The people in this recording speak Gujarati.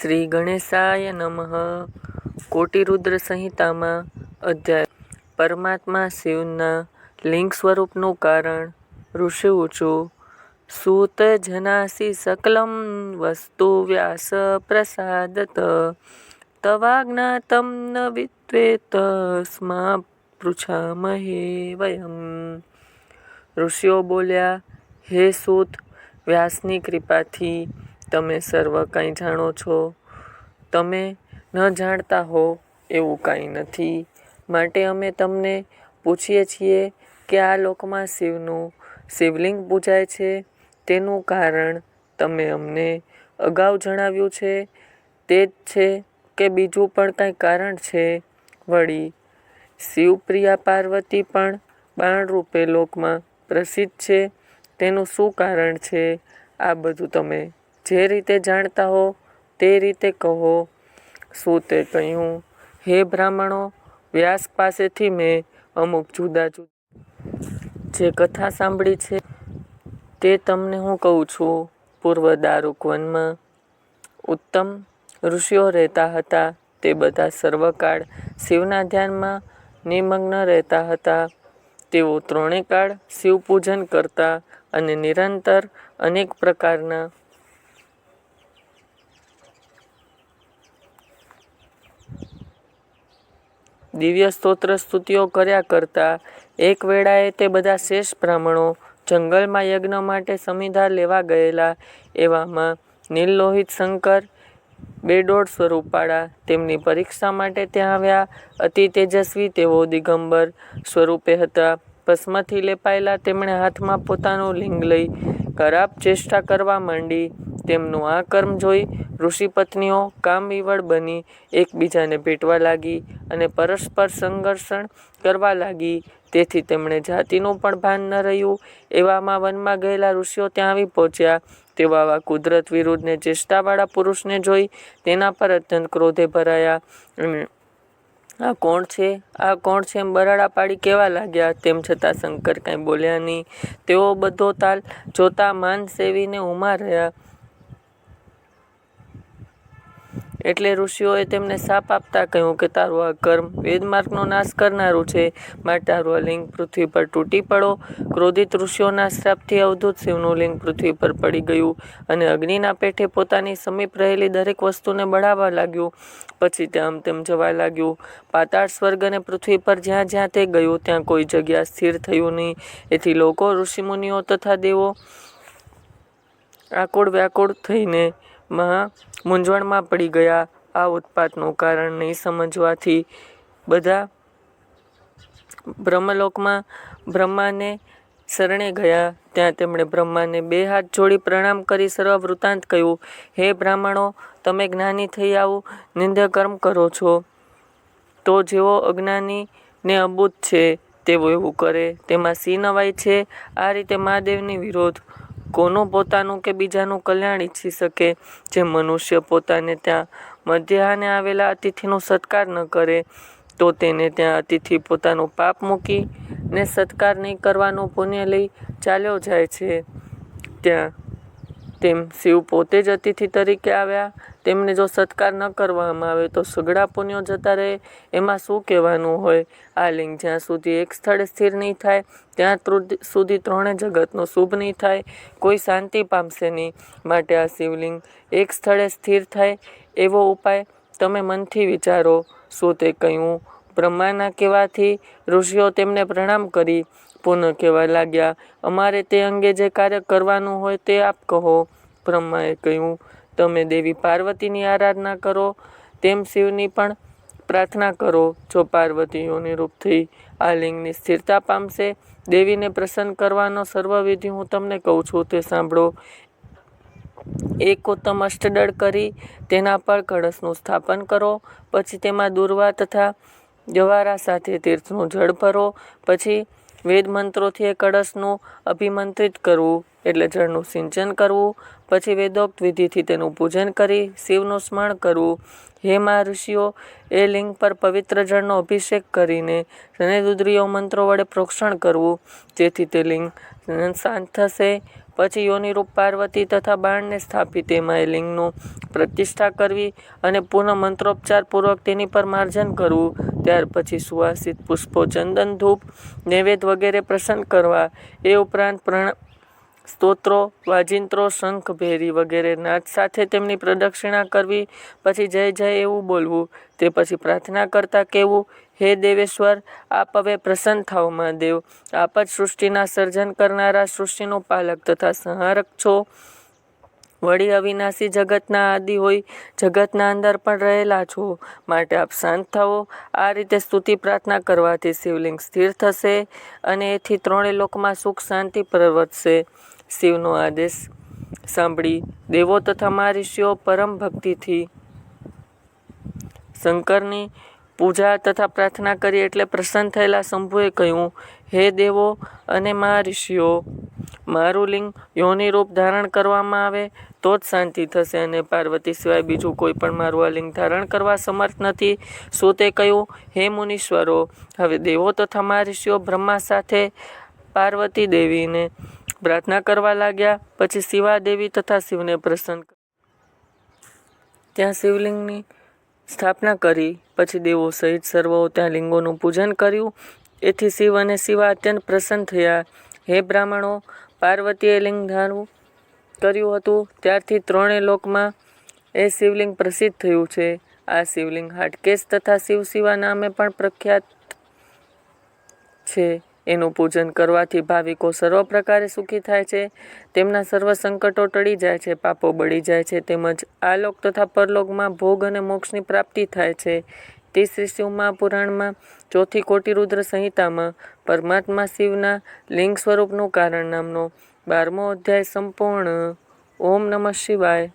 શ્રી ગણેશાય નમઃ. કોટિરુદ્ર સંહિતામાં અધ્યાય. પરમાત્મા શિવના લિંગ સ્વરૂપનું કારણ ઋષિ ઉચુ સૂત જનાસી સકલમ વસ્તુ વ્યાસ પ્રસાદત. તવાજ્ઞાતમ ન વિત્વેત સ્મા પૃછામહે વયમ. ઋષિઓ બોલ્યા, હે સૂત, વ્યાસની કૃપાથી તમે સર્વ કંઈ જાણો છો? તમે ન જાણતા હો એવું કાંઈ નથી. માટે અમે તમને પૂછીએ છીએ કે આ લોકમાં શિવનું શિવલિંગ પૂજાય છે? તેનું કારણ તમે અમને અગાઉ જણાવ્યું છે. તે જ છે કે બીજું પણ કાંઈ કારણ છે. વળી, શિવપ્રિયા પાર્વતી પણ બાણરૂપે લોકમાં પ્રસિદ્ધ છે. તેનું શું કારણ છે? આ બધું તમે જે રીતે જાણતા હો તે રીતે કહો. શું તે કહ્યું? હે બ્રાહ્મણો, વ્યાસ પાસેથી મેં અમુક જુદા જુદા જે કથા સાંભળી છે તે તમને હું કહું છું. પૂર્વ દારૂક વનમાં ઉત્તમ ઋષિઓ રહેતા હતા. તે બધા સર્વકાળ શિવના ધ્યાનમાં નિમગ્ન રહેતા હતા. તેઓ ત્રણેય કાળ શિવ પૂજન કરતા અને નિરંતર અનેક પ્રકારના દિવ્ય સ્તોત્ર સ્તુતિઓ કર્યા કરતા, એક વેળાએ તે બધા શેષ બ્રાહ્મણો જંગલમાં યજ્ઞ માટે સમિધા લેવા ગયેલા એવામાં નીલલોહિત શંકર, બેડોળ સ્વરૂપાળા તેમની પરીક્ષા માટે ત્યાં આવ્યા. અતિ તેજસ્વી તેઓ દિગંબર સ્વરૂપે હતા. ભસ્મથી લેપાયેલા તેમણે હાથમાં પોતાનું લિંગ લઈ ખરાબ ચેષ્ટા કરવા માંડી, તેમનું આ કર્મ જોઈ ઋષિપત્નીઓ કામવિવળ બની, એકબીજાને ભેટવા લાગી અને પરસ્પર સંઘર્ષણ કરવા લાગી. તેથી તેમણે જાતિનું પણ ભાન ન રહ્યું. એવામાં વનમાં ગયેલા ઋષિઓ ત્યાં આવી પહોંચ્યા. તેવા કુદરત વિરુદ્ધને ચેષ્ટાવાળા પુરુષને જોઈ તેના પર અત્યંત ક્રોધે ભરાયા આ કોણ છે? આ કોણ છે એમ બરાડા પાડી કેવા લાગ્યા? તેમ છતાં શંકર કાંઈ બોલ્યા નહીં. તેઓ બધો તાલ જોતા માન સેવીને ઉમા રહ્યા. એટલે ઋષિઓએ તેમને શાપ આપતા કહ્યું કે, તારું આ કર્મ વેદમાર્ગનો નાશ કરનારું છે. માટે તારું આ લિંગ પૃથ્વી પર તૂટી પડો. ક્રોધિત ઋષિઓના શ્રાપથી અવધૂત શિવનું લિંગ પૃથ્વી પર પડી ગયું અને અગ્નિના પેઠે પોતાની સમીપ રહેલી દરેક વસ્તુને બળાવવા લાગ્યું. પછી તે આમ તેમ જવા લાગ્યું. પાતાળ સ્વર્ગ અને પૃથ્વી પર જ્યાં જ્યાં તે ગયું, ત્યાં કોઈ જગ્યા સ્થિર થયું નહીં. એથી લોકો, ઋષિમુનિઓ તથા દેવો આકુળ વ્યાકુળ થઈને મહા મૂંઝવણમાં પડી ગયા. આ ઉત્પાતનું કારણ નહીં સમજવાથી બધા બ્રહ્મલોકમાં બ્રહ્માને શરણે ગયા. ત્યાં તેમણે બ્રહ્માને બે હાથ જોડી પ્રણામ કરી સર્વ વૃત્તાંત કહ્યું, હે બ્રાહ્મણો, તમે જ્ઞાની થઈ આવું નિંદ્ય કર્મ કરો છો. તો જેઓ અજ્ઞાની ને અબૂત છે તેઓ એવું કરે. તેમાં સી નવાય છે. આ રીતે મહાદેવની વિરોધ કોનું પોતાનું કે બીજાનું કલ્યાણ ઈચ્છી શકે? જે મનુષ્ય પોતાને ત્યાં મધ્યાહને આવેલા અતિથિનો સત્કાર ન કરે, તો તેને ત્યાં અતિથિ પોતાનું પાપ મૂકી ને સત્કાર નહીં કરવાનું પુણ્ય લઈ ચાલ્યો જાય છે. ત્યાં તેમ શિવ પોતે જ અતિથિ તરીકે આવ્યા. તેમને જો સત્કાર ન કરવામાં આવે તો સગડા પુણ્યો જતા રહે. એમાં શું કહેવાનું હોય? આ લિંગ જ્યાં સુધી એક સ્થળે સ્થિર નહીં થાય, ત્યાં સુધી ત્રણે જગતનો શુભ નહીં થાય. કોઈ શાંતિ પામશે નહીં. માટે આ શિવલિંગ એક સ્થળે સ્થિર થાય એવો ઉપાય તમે મનથી વિચારો. શું તે કહ્યું બ્રહ્માના કહેવાથી ઋષિઓ તેમને પ્રણામ કરી? પુનઃ કહેવા લાગ્યા. અમારે તે અંગે જે કાર્ય કરવાનું હોય તે આપ કહો, બ્રહ્માએ કહ્યું. તમે દેવી પાર્વતીની આરાધના કરો, તેમ શિવની પણ પ્રાર્થના કરો. જો પાર્વતીઓની રૂપથી આ લિંગની સ્થિરતા પામશે, દેવીને પ્રસન્ન કરવાનો સર્વવિધિ હું તમને કહું છું, તે સાંભળો. એક ઉત્તમ અષ્ટદળ કરી તેના પર કળશનું સ્થાપન કરો, પછી તેમાં દુર્વા તથા જવારા સાથે તીર્થનું જળ ભરો, પછી વેદ મંત્રોથી એ કળશનું અભિમંત્રિત કરવું, એટલે જળનું સિંચન કરવું, પછી વેદોક્ત વિધિથી તેનું પૂજન કરી, શિવનું સ્મરણ કરવું. હે ઋષિઓ, એ લિંગ પર પવિત્ર જળનો અભિષેક કરીને શનેરુદ્રીય મંત્રો વડે પ્રોક્ષણ કરવું. જેથી તે લિંગ શાંત થશે પછી યોનિરૂપ પાર્વતી તથા બાણને સ્થાપી તેમાં એ લિંગનું પ્રતિષ્ઠા કરવી અને પુનઃ મંત્રોપચારપૂર્વક તેની પર માર્જન કરવું. ત્યાર પછી સુવાસિત પુષ્પો, ચંદન, ધૂપ, નૈવેદ્ય વગેરે પ્રસન્ન કરવા. એ ઉપરાંત પ્રણા સ્તોત્રો વાજિંત્રો શંખ, ભેરી વગેરે નાદ સાથે તેમની પ્રદક્ષિણા કરવી, પછી જય જય એવું બોલવું, તે પછી પ્રાર્થના કરતા કહેવું, હે દેવેશ્વર, આપ હવે પ્રસન્ન થાવ મહાદેવ. આપ જ સૃષ્ટિના સર્જન કરનારા સૃષ્ટિનો પાલક તથા સંહારક છો. વળી અવિનાશી જગતના આદિ હોય, જગતના અંદર પણ રહેલા છો. માટે આપ શાંત થાઓ. આ રીતે સ્તુતિ પ્રાર્થના કરવાથી શિવલિંગ સ્થિર થશે અને એથી ત્રણેય લોકમાં સુખ, શાંતિ પ્રવર્તશે. શિવનો આદેશ સાંભળી. દેવો તથા મહારિષિઓ પરમ ભક્તિથી શંકરની પૂજા તથા પ્રાર્થના કરી એટલે પ્રસન્ન થયેલા શંભુએ કહ્યું, હે દેવો અને મહારિષિઓ મારું લિંગ યોનિ રૂપ ધારણ કરવામાં આવે તો જ શાંતિ થશે અને પાર્વતી સિવાય બીજું કોઈ પણ મારું આ લિંગ ધારણ કરવા સમર્થ નથી. શું તે કહ્યું? હે મુનીશ્વરો, હવે દેવો તથા મહારિષિઓ બ્રહ્મા સાથે પાર્વતી દેવીને પ્રાર્થના કરવા લાગ્યા, પછી શિવા દેવી તથા શિવને પ્રસન્ન ત્યાં શિવલિંગની સ્થાપના કરી, પછી દેવો સહિત સર્વો ત્યાં લિંગોનું પૂજન કર્યું. એથી શિવ અને શિવા અત્યંત પ્રસન્ન થયા. હે બ્રાહ્મણો, પાર્વતીએ લિંગ ધારણ કર્યું હતું. ત્યારથી ત્રણેય લોકમાં એ શિવલિંગ પ્રસિદ્ધ થયું છે. આ શિવલિંગ હાટકેશ તથા શિવ શિવા નામે પણ પ્રખ્યાત છે. એનું પૂજન કરવાથી ભાવિકો સર્વ પ્રકારે સુખી થાય છે. તેમના સર્વ સંકટો ટળી જાય છે, પાપો બળી જાય છે, તેમજ આ લોક તથા પરલોકમાં ભોગ અને મોક્ષની પ્રાપ્તિ થાય છે. તે શ્રી શિવ મહાપુરાણમાં ચોથી કોટી રુદ્ર સંહિતામાં પરમાત્મા શિવના લિંગ સ્વરૂપનું કારણ નામનો બારમો અધ્યાય સંપૂર્ણ. ઓમ નમઃ શિવાય.